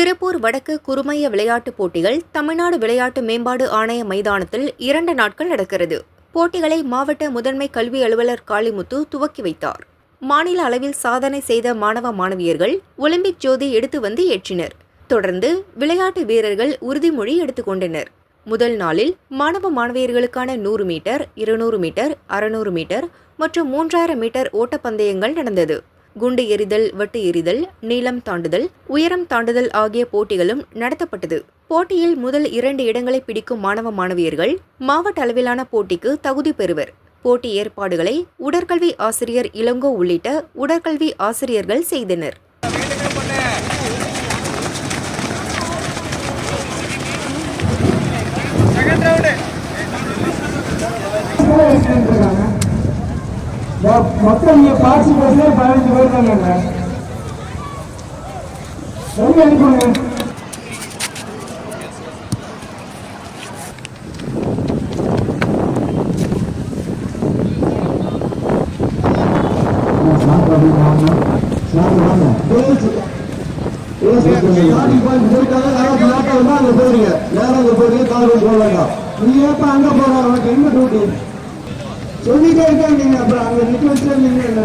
திருப்பூர் வடக்கு குறுமைய விளையாட்டுப் போட்டிகள் தமிழ்நாடு விளையாட்டு மேம்பாடு ஆணைய மைதானத்தில் இரண்டு நாட்கள் நடக்கிறது. போட்டிகளை மாவட்ட முதன்மை கல்வி அலுவலர் காளிமுத்து துவக்கி வைத்தார். மாநில அளவில் சாதனை செய்த மாணவ மாணவியர்கள் ஒலிம்பிக் ஜோதி எடுத்து வந்து ஏற்றினர். தொடர்ந்து விளையாட்டு வீரர்கள் உறுதிமொழி எடுத்துக்கொண்டனர் முதல் நாளில் மாணவ மாணவியர்களுக்கான நூறு மீட்டர் இருநூறு மீட்டர் அறுநூறு மீட்டர் மற்றும் மூன்றாயிரம் மீட்டர் ஓட்டப்பந்தயங்கள் நடந்தது. குண்டு எறிதல் வட்டு எறிதல் நீளம் தாண்டுதல் உயரம் தாண்டுதல் ஆகிய போட்டிகளும் நடத்தப்பட்டது. போட்டியில் முதல் இரண்டு இடங்களை பிடிக்கும் மாணவ மாணவியர்கள் மாவட்ட அளவிலான போட்டிக்கு தகுதி பெறுவர். போட்டி ஏற்பாடுகளை உடற்கல்வி ஆசிரியர் இளங்கோ உள்ளிட்ட உடற்கல்வி ஆசிரியர்கள் செய்தனர். மொத்தம் நீங்க பார்ட்டிசிபேஷன் பதினஞ்சு பேர் தாங்க எங்க அனுப்புங்க நீ ஏப்ப அங்க போற உனக்கு என்ன டியூட்டி சொல்லிட்டே இருக்கேன் நீங்க அப்புறம் அங்க நிக்க வச்சு நீங்க என்ன